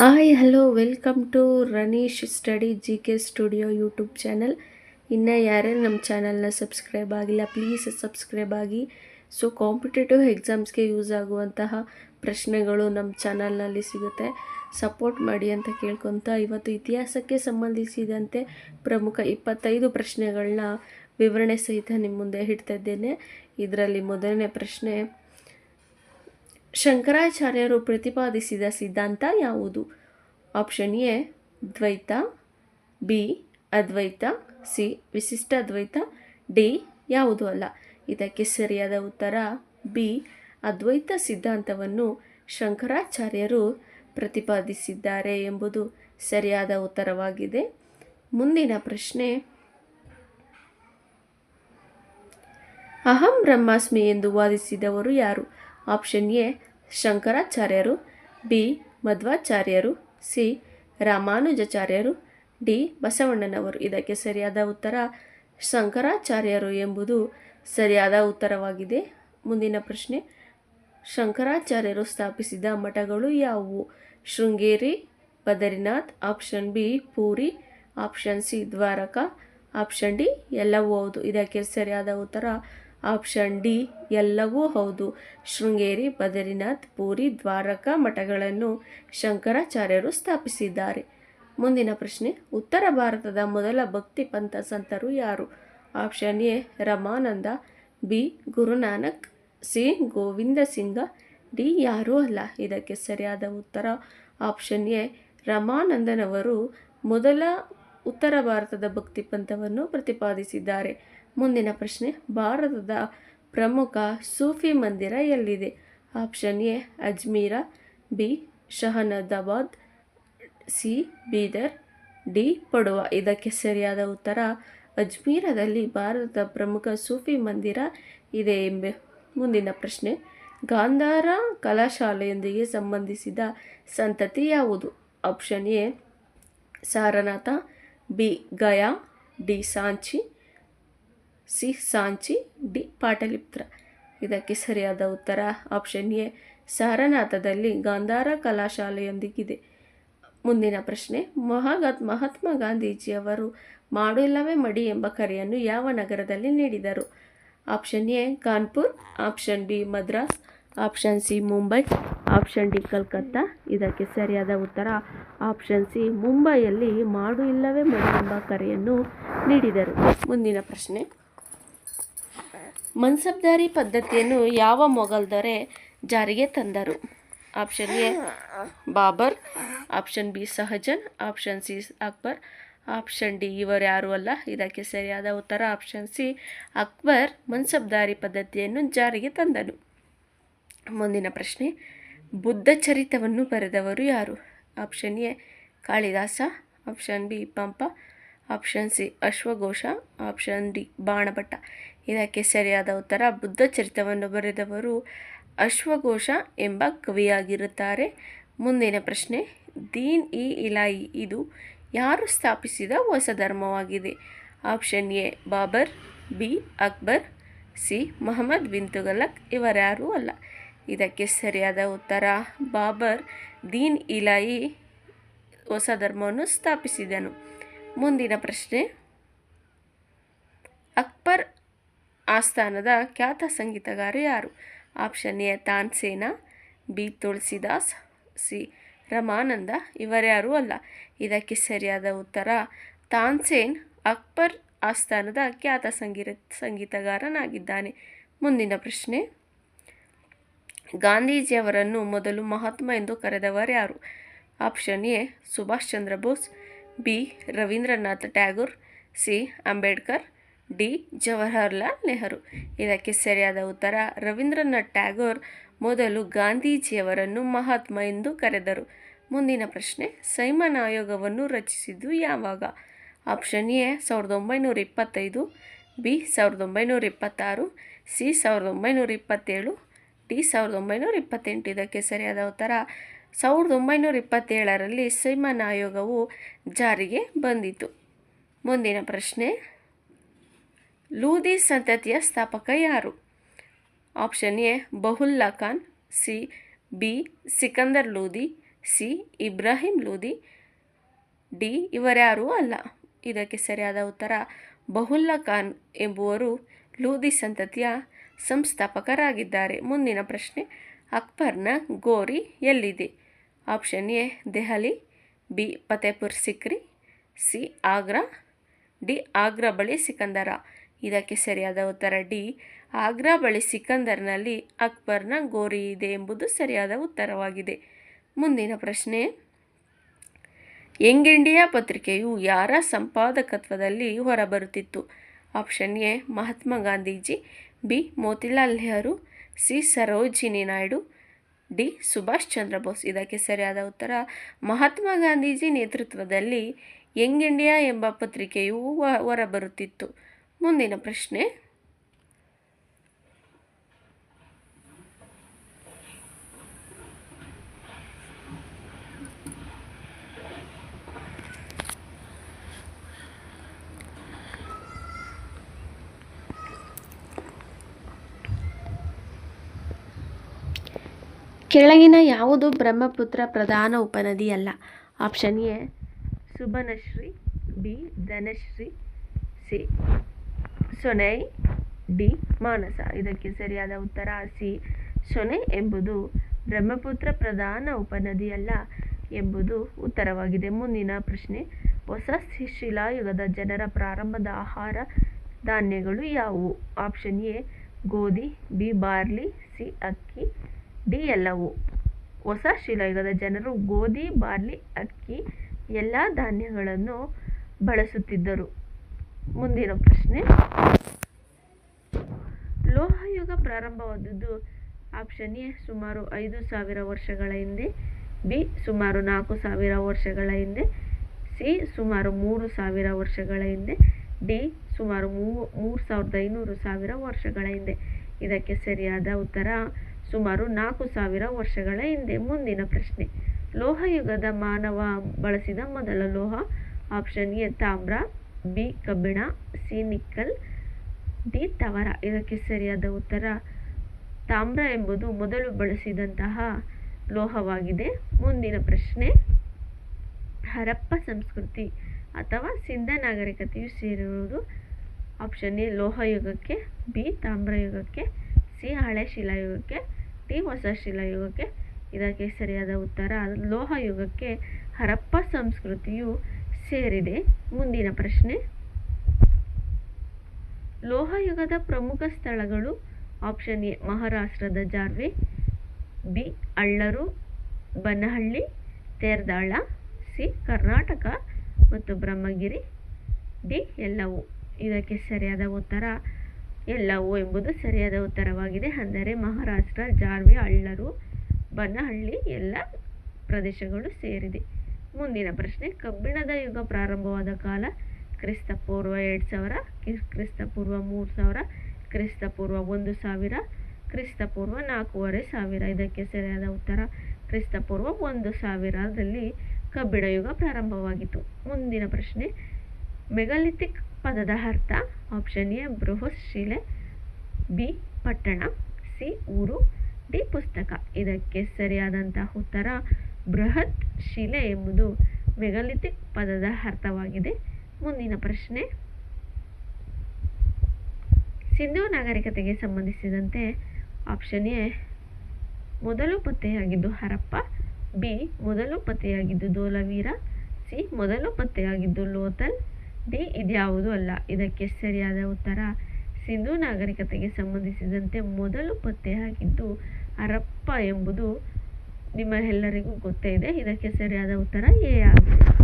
Hi hello welcome to Ranish study G K studio YouTube channel ಇನ್ನು ಯಾರೇ ನಮ್ಮ ಚಾನಲ್ನ ಸಬ್ಸ್ಕ್ರೈಬ್ ಆಗಿಲ್ಲ ಪ್ಲೀಸ್ ಸಬ್ಸ್ಕ್ರೈಬ್ ಆಗಿ. ಸೊ ಕಾಂಪಿಟೇಟಿವ್ ಎಕ್ಸಾಮ್ಸ್ಗೆ ಯೂಸ್ ಆಗುವಂತಹ ಪ್ರಶ್ನೆಗಳು ನಮ್ಮ ಚಾನಲ್ನಲ್ಲಿ ಸಿಗುತ್ತೆ. ಸಪೋರ್ಟ್ ಮಾಡಿ ಅಂತ ಕೇಳ್ಕೊತ ಇವತ್ತು ಇತಿಹಾಸಕ್ಕೆ ಸಂಬಂಧಿಸಿದಂತೆ ಪ್ರಮುಖ ಇಪ್ಪತ್ತೈದು ಪ್ರಶ್ನೆಗಳನ್ನ ವಿವರಣೆ ಸಹಿತ ನಿಮ್ಮ ಮುಂದೆ ಇಡ್ತಾ ಇದ್ದೇನೆ. ಇದರಲ್ಲಿ ಮೊದಲನೇ ಪ್ರಶ್ನೆ ಶಂಕರಾಚಾರ್ಯರು ಪ್ರತಿಪಾದಿಸಿದ ಸಿದ್ಧಾಂತ ಯಾವುದು? Option A Dvaita B Advaita C Vishishta Advaita D ಯಾವುದು ಅಲ್ಲ. ಇದಕ್ಕೆ ಸರಿಯಾದ ಉತ್ತರ ಬಿ ಅದ್ವೈತ ಸಿದ್ಧಾಂತವನ್ನು ಶಂಕರಾಚಾರ್ಯರು ಪ್ರತಿಪಾದಿಸಿದ್ದಾರೆ ಎಂಬುದು ಸರಿಯಾದ ಉತ್ತರವಾಗಿದೆ. ಮುಂದಿನ ಪ್ರಶ್ನೆ, ಅಹಂ ಬ್ರಹ್ಮಾಸ್ಮಿ ಎಂದು ವಾದಿಸಿದವರು ಯಾರು? ಆಪ್ಷನ್ ಎ ಶಂಕರಾಚಾರ್ಯರು, ಬಿ. ಮಧ್ವಾಚಾರ್ಯರು, ಸಿ. ರಾಮಾನುಜಾಚಾರ್ಯರು, ಡಿ. ಬಸವಣ್ಣನವರು. ಇದಕ್ಕೆ ಸರಿಯಾದ ಉತ್ತರ ಶಂಕರಾಚಾರ್ಯರು ಎಂಬುದು ಸರಿಯಾದ ಉತ್ತರವಾಗಿದೆ. ಮುಂದಿನ ಪ್ರಶ್ನೆ. ಶಂಕರಾಚಾರ್ಯರು ಸ್ಥಾಪಿಸಿದ ಮಠಗಳು ಯಾವುವು? Sringeri, Badrinath, option B, Puri, option C, Dwaraka, option D, ಎಲ್ಲವೂ ಹೌದು. ಇದಕ್ಕೆ ಸರಿಯಾದ ಉತ್ತರ ಆಪ್ಷನ್ ಡಿ, ಎಲ್ಲವೂ ಹೌದು. ಶೃಂಗೇರಿ, ಬದರಿನಾಥ್, ಪೂರಿ, ದ್ವಾರಕಾ ಮಠಗಳನ್ನು ಶಂಕರಾಚಾರ್ಯರು ಸ್ಥಾಪಿಸಿದ್ದಾರೆ. ಮುಂದಿನ ಪ್ರಶ್ನೆ, ಉತ್ತರ ಭಾರತದ ಮೊದಲ ಭಕ್ತಿ ಪಂಥ ಸಂತರು ಯಾರು? Option A, Ramananda, B, Guru Nanak, C, Govinda Singh, D, ಯಾರೂ ಅಲ್ಲ. ಇದಕ್ಕೆ ಸರಿಯಾದ ಉತ್ತರ ಆಪ್ಷನ್ ಎ, ರಮಾನಂದನವರು ಮೊದಲ ಉತ್ತರ ಭಾರತದ ಭಕ್ತಿ ಪಂಥವನ್ನು ಪ್ರತಿಪಾದಿಸಿದ್ದಾರೆ. ಮುಂದಿನ ಪ್ರಶ್ನೆ, ಭಾರತದ ಪ್ರಮುಖ ಸೂಫಿ ಮಂದಿರ ಎಲ್ಲಿದೆ? Option A, Ajmer, B, Shahnadabad, C, Bidar, D, ಪಡುವ. ಇದಕ್ಕೆ ಸರಿಯಾದ ಉತ್ತರ, ಅಜ್ಮೀರದಲ್ಲಿ ಭಾರತದ ಪ್ರಮುಖ ಸೂಫಿ ಮಂದಿರ ಇದೆ ಎಂಬ. ಮುಂದಿನ ಪ್ರಶ್ನೆ, ಗಾಂಧಾರ ಕಲಾಶಾಲೆಯೊಂದಿಗೆ ಸಂಬಂಧಿಸಿದ ಸಂತತಿ ಯಾವುದು? Option A, Sarnath, B, Gaya, D, Sanchi C Sanchi, D Pataliputra. ಇದಕ್ಕೆ ಸರಿಯಾದ ಉತ್ತರ ಆಪ್ಷನ್ ಎ. ಸಾರನಾಥದಲ್ಲಿ ಗಾಂಧಾರ ಕಲಾಶಾಲೆಯೊಂದಿಗಿದೆ. ಮುಂದಿನ ಪ್ರಶ್ನೆ ಮಹಾಗತ್ ಮಹಾತ್ಮ ಗಾಂಧೀಜಿಯವರು ಮಾಡು ಇಲ್ಲವೇ ಮಡಿ ಎಂಬ ಕರೆಯನ್ನು ಯಾವ ನಗರದಲ್ಲಿ ನೀಡಿದರು? Option A, Kanpur, option B, Madras, option C, Mumbai, option D, Calcutta. ಇದಕ್ಕೆ ಸರಿಯಾದ ಉತ್ತರ ಆಪ್ಷನ್ ಸಿ, ಮುಂಬೈಯಲ್ಲಿ ಮಾಡು ಇಲ್ಲವೇ ಮಡಿ ಎಂಬ ಕರೆಯನ್ನು ನೀಡಿದರು. ಮುಂದಿನ ಪ್ರಶ್ನೆ ಮನ್ಸಬ್ದಾರಿ ಪದ್ಧತಿಯನ್ನು ಯಾವ ಮೊಘಲ್ ದೊರೆ ಜಾರಿಗೆ ತಂದರು? Option A, Babur. Option B, Shahjahan. Option C, Akbar. Option D, ಇವರು ಯಾರು ಅಲ್ಲ. ಇದಕ್ಕೆ ಸರಿಯಾದ ಉತ್ತರ ಆಪ್ಷನ್ ಸಿ, ಅಕ್ಬರ್ ಮನ್ಸಬ್ದಾರಿ ಪದ್ಧತಿಯನ್ನು ಜಾರಿಗೆ ತಂದನು. ಮುಂದಿನ ಪ್ರಶ್ನೆ, ಬುದ್ಧ ಚರಿತವನ್ನು ಬರೆದವರು ಯಾರು? Option A, Kalidasa. Option B, Pampa. Option C ಅಶ್ವಘೋಷ. Option D Banabhatta. ಇದಕ್ಕೆ ಸರಿಯಾದ ಉತ್ತರ, ಬುದ್ಧ ಚರಿತವನ್ನು ಬರೆದವರು ಅಶ್ವಘೋಷ ಎಂಬ ಕವಿಯಾಗಿರುತ್ತಾರೆ. ಮುಂದಿನ ಪ್ರಶ್ನೆ, ದೀನ್ ಇ ಇಲಾಯಿ, ಇದು ಯಾರು ಸ್ಥಾಪಿಸಿದ ಹೊಸ ಧರ್ಮವಾಗಿದೆ? Option A Babur, B, Akbar, C, Mohammad bin Tughlaq, ಇವರ್ಯಾರೂ ಅಲ್ಲ. ಇದಕ್ಕೆ ಸರಿಯಾದ ಉತ್ತರ, ಬಾಬರ್ ದೀನ್ ಇಲಾಯಿ ಹೊಸ ಧರ್ಮವನ್ನು ಸ್ಥಾಪಿಸಿದನು. ಮುಂದಿನ ಪ್ರಶ್ನೆ. ಅಕ್ಬರ್ ಆಸ್ಥಾನದ ಖ್ಯಾತ ಸಂಗೀತಗಾರ ಯಾರು? Option A, Tansen, B, Tulsidas, C, Ramananda. ಇವರ್ಯಾರೂ ಅಲ್ಲ. ಇದಕ್ಕೆ ಸರಿಯಾದ ಉತ್ತರ, ತಾನ್ಸೇನ್ ಅಕ್ಬರ್ ಆಸ್ಥಾನದ ಖ್ಯಾತ ಸಂಗೀತ ಸಂಗೀತಗಾರನಾಗಿದ್ದಾನೆ. ಮುಂದಿನ ಪ್ರಶ್ನೆ. ಗಾಂಧೀಜಿಯವರನ್ನು ಮೊದಲು ಮಹಾತ್ಮ ಎಂದು ಕರೆದವರು ಯಾರು option A, Subhash Chandra Bose B. Rabindranath Tagore, C. Ambedkar, D. Jawaharlal Nehru. ಇದಕ್ಕೆ ಸರಿಯಾದ ಉತ್ತರ ರವೀಂದ್ರನಾಥ್ ಟ್ಯಾಗೋರ್, ಮೊದಲು ಗಾಂಧೀಜಿಯವರನ್ನು ಮಹಾತ್ಮ ಎಂದು ಕರೆದರು. ಮುಂದಿನ ಪ್ರಶ್ನೆ, ಸೈಮನ್ ಆಯೋಗವನ್ನು ರಚಿಸಿದ್ದು ಯಾವಾಗ? ಆಪ್ಷನ್ ಎ, ಸಾವಿರದ ಒಂಬೈನೂರ ಇಪ್ಪತ್ತೈದು, ಬಿ, ಸಾವಿರದ ಒಂಬೈನೂರ ಇಪ್ಪತ್ತಾರು, ಸಿ, ಸಾವಿರದ ಒಂಬೈನೂರ ಇಪ್ಪತ್ತೇಳು, ಡಿ, ಸಾವಿರದ ಒಂಬೈನೂರ ಇಪ್ಪತ್ತೆಂಟು. ಇದಕ್ಕೆ ಸರಿಯಾದ ಉತ್ತರ ಸಾವಿರದ ಒಂಬೈನೂರ ಇಪ್ಪತ್ತೇಳರಲ್ಲಿ ಸೈಮನ್ ಆಯೋಗವು ಜಾರಿಗೆ ಬಂದಿತು. ಮುಂದಿನ ಪ್ರಶ್ನೆ, ಲೂದಿ ಸಂತತಿಯ ಸ್ಥಾಪಕ ಯಾರು? Option A, Bahlul Khan, C, B, Sikandar Lodi, C, Ibrahim Lodi, D, ಇವರ್ಯಾರೂ ಅಲ್ಲ. ಇದಕ್ಕೆ ಸರಿಯಾದ ಉತ್ತರ, ಬಹುಲ್ಲಾ ಖಾನ್ ಎಂಬುವರು ಲೂದಿ ಸಂತತಿಯ ಸಂಸ್ಥಾಪಕರಾಗಿದ್ದಾರೆ. ಮುಂದಿನ ಪ್ರಶ್ನೆ ಅಕ್ಬರ್ನ ಗೋರಿ ಎಲ್ಲಿದೆ? Option A, Delhi, B, Fatehpur Sikri, C, Agra, D, Agra ಬಳಿ ಸಿಕಂದರ. ಇದಕ್ಕೆ ಸರಿಯಾದ ಉತ್ತರ ಡಿ, ಆಗ್ರಾ ಬಳಿ ಸಿಕಂದರ್ನಲ್ಲಿ ಅಕ್ಬರ್ನ ಗೋರಿ ಇದೆ ಎಂಬುದು ಸರಿಯಾದ ಉತ್ತರವಾಗಿದೆ. ಮುಂದಿನ ಪ್ರಶ್ನೆ, ಯಂಗ್ ಇಂಡಿಯಾ ಪತ್ರಿಕೆಯು ಯಾರ ಸಂಪಾದಕತ್ವದಲ್ಲಿ ಹೊರಬರುತ್ತಿತ್ತು? Option A, Mahatma Gandhiji, B, Motilal Nehru C Sarojini Naidu, D Subhash Chandra Bose. ಇದಕ್ಕೆ ಸರಿಯಾದ ಉತ್ತರ, ಮಹಾತ್ಮ ಗಾಂಧೀಜಿ ನೇತೃತ್ವದಲ್ಲಿ ಯಂಗ್ ಇಂಡಿಯಾ ಎಂಬ ಪತ್ರಿಕೆಯು ಹೊರಬರುತ್ತಿತ್ತು ಮುಂದಿನ ಪ್ರಶ್ನೆ. ಕೆಳಗಿನ ಯಾವುದು ಬ್ರಹ್ಮಪುತ್ರ ಪ್ರಧಾನ ಉಪನದಿಯಲ್ಲ? Option A Subansiri B, Dhansiri, C, Sonai, D, Manas. ಇದಕ್ಕೆ ಸರಿಯಾದ ಉತ್ತರ ಸಿ, ಸೊನೆ ಎಂಬುದು ಬ್ರಹ್ಮಪುತ್ರ ಪ್ರಧಾನ ಉಪನದಿಯಲ್ಲ ಎಂಬುದು ಉತ್ತರವಾಗಿದೆ. ಮುಂದಿನ ಪ್ರಶ್ನೆ, ಹೊಸ ಶಿಲಾಯುಗದ ಜನರ ಪ್ರಾರಂಭದ ಆಹಾರ ಧಾನ್ಯಗಳು ಯಾವುವು? ಆಪ್ಷನ್ ಎ, ಗೋಧಿ, ಬಿ, ಬಾರ್ಲಿ, ಸಿ, ಅಕ್ಕಿ ಡಿ ಎಲ್ಲವು ಹೊಸ ಶಿಲಾಯುಗದ ಜನರು ಗೋಧಿ, ಬಾರ್ಲಿ, ಅಕ್ಕಿ, ಎಲ್ಲ ಧಾನ್ಯಗಳನ್ನು ಬಳಸುತ್ತಿದ್ದರು. ಮುಂದಿನ ಪ್ರಶ್ನೆ. ಲೋಹಯುಗ ಪ್ರಾರಂಭವಾದದ್ದು ಆಪ್ಷನ್ ಎ ಸುಮಾರು ಐದು ಸಾವಿರ ವರ್ಷಗಳ ಹಿಂದೆ, ಬಿ ಸುಮಾರು ನಾಲ್ಕು ಸಾವಿರ ವರ್ಷಗಳ ಹಿಂದೆ, ಸಿ ಸುಮಾರು ಮೂರು ಸಾವಿರ ವರ್ಷಗಳ ಹಿಂದೆ, ಡಿ ಸುಮಾರು ಮೂರು ಸಾವಿರದ ಐನೂರು ಸಾವಿರ ವರ್ಷಗಳ ಹಿಂದೆ. ಇದಕ್ಕೆ ಸರಿಯಾದ ಉತ್ತರ ಸುಮಾರು ನಾಲ್ಕು ಸಾವಿರ ವರ್ಷಗಳ ಹಿಂದೆ. ಮುಂದಿನ ಪ್ರಶ್ನೆ. ಲೋಹಯುಗದ ಮಾನವ ಬಳಸಿದ ಮೊದಲ ಲೋಹ. ಆಪ್ಷನ್ ಎ, ತಾಮ್ರ. ಬಿ, ಕಬ್ಬಿಣ. C, nickel. ಡಿ, ತವರ. ಇದಕ್ಕೆ ಸರಿಯಾದ ಉತ್ತರ ತಾಮ್ರ ಎಂಬುದು ಮೊದಲು ಬಳಸಿದಂತಹ ಲೋಹವಾಗಿದೆ. ಮುಂದಿನ ಪ್ರಶ್ನೆ. ಹರಪ್ಪ ಸಂಸ್ಕೃತಿ ಅಥವಾ ಸಿಂಧ ನಾಗರಿಕತೆಯು ಸೇರಿರುವುದು. ಆಪ್ಷನ್ ಎ, ಲೋಹಯುಗಕ್ಕೆ. ಬಿ ತಾಮ್ರಯುಗಕ್ಕೆ ಸಿ ಹಳೆ ಶಿಲಾಯುಗಕ್ಕೆ ಡಿ ಹೊಸ ಶಿಲಾಯುಗಕ್ಕೆ ಇದಕ್ಕೆ ಸರಿಯಾದ ಉತ್ತರ. ಲೋಹಯುಗಕ್ಕೆ ಹರಪ್ಪ ಸಂಸ್ಕೃತಿಯು ಸೇರಿದೆ. ಮುಂದಿನ ಪ್ರಶ್ನೆ. ಲೋಹಯುಗದ ಪ್ರಮುಖ ಸ್ಥಳಗಳು ಆಪ್ಷನ್ ಎ, ಮಹಾರಾಷ್ಟ್ರದ ಜಾರ್ವೆ, ಬಿ, ಅಳ್ಳರು, ಬನಹಳ್ಳಿ, ತೇರ್ದಾಳ, ಸಿ, ಕರ್ನಾಟಕ ಮತ್ತು ಬ್ರಹ್ಮಗಿರಿ. ಡಿ, ಎಲ್ಲವು ಇದಕ್ಕೆ ಸರಿಯಾದ ಉತ್ತರ. ಎಲ್ಲವು ಎಂಬುದು ಸರಿಯಾದ ಉತ್ತರವಾಗಿದೆ. ಅಂದರೆ ಮಹಾರಾಷ್ಟ್ರ ಜಾರ್ವಿ ಅಳ್ಳರು, ಬನಹಳ್ಳಿ ಎಲ್ಲ ಪ್ರದೇಶಗಳು ಸೇರಿದೆ. ಮುಂದಿನ ಪ್ರಶ್ನೆ, ಕಬ್ಬಿಣದ ಯುಗ ಪ್ರಾರಂಭವಾದ ಕಾಲ, ಕ್ರಿಸ್ತಪೂರ್ವ ಎರಡು ಸಾವಿರ ಕಿ- ಕ್ರಿಸ್ತ ಪೂರ್ವ ಮೂರು ಸಾವಿರ, ಕ್ರಿಸ್ತಪೂರ್ವ ಒಂದು ಸಾವಿರ, ಕ್ರಿಸ್ತಪೂರ್ವ ನಾಲ್ಕೂವರೆ ಸಾವಿರ. ಇದಕ್ಕೆ ಸರಿಯಾದ ಉತ್ತರ, ಕ್ರಿಸ್ತಪೂರ್ವ ಒಂದು ಸಾವಿರದಲ್ಲಿ ಕಬ್ಬಿಣ ಯುಗ ಪ್ರಾರಂಭವಾಗಿತ್ತು. ಮುಂದಿನ ಪ್ರಶ್ನೆ, ಮೆಗಾಲಿಥಿಕ್ ಪದದ ಅರ್ಥ ಆಪ್ಷನ್ ಎ, ಬೃಹತ್ ಶಿಲೆ, ಬಿ, ಪಟ್ಟಣ, ಸಿ, ಊರು, ಡಿ, ಪುಸ್ತಕ. ಇದಕ್ಕೆ ಸರಿಯಾದಂತಹ ಉತ್ತರ ಬೃಹತ್ ಶಿಲೆ ಎಂಬುದು ಮೆಗಲಿಥಿಕ್ ಪದದ ಅರ್ಥವಾಗಿದೆ. ಮುಂದಿನ ಪ್ರಶ್ನೆ. ಸಿಂಧೂ ನಾಗರಿಕತೆಗೆ ಸಂಬಂಧಿಸಿದಂತೆ ಆಪ್ಷನ್ ಎ, ಮೊದಲು ಪತ್ತೆಯಾಗಿದ್ದು ಹರಪ್ಪ, ಬಿ, ಮೊದಲು ಪತ್ತೆಯಾಗಿದ್ದು ಧೋಲವೀರ ಸಿ, ಮೊದಲು ಪತ್ತೆಯಾಗಿದ್ದು ಲೋಥಲ್ ಡಿ ಇದ್ಯಾವುದೂ ಅಲ್ಲ. ಇದಕ್ಕೆ ಸರಿಯಾದ ಉತ್ತರ ಸಿಂಧೂ ನಾಗರಿಕತೆಗೆ ಸಂಬಂಧಿಸಿದಂತೆ ಮೊದಲು ಪತ್ತೆಯಾಗಿದ್ದು ಹರಪ್ಪ ಎಂಬುದು ನಿಮ್ಮ ಎಲ್ಲರಿಗೂ ಗೊತ್ತೇ ಇದೆ. ಇದಕ್ಕೆ ಸರಿಯಾದ ಉತ್ತರ ಎ ಆಗಿದೆ.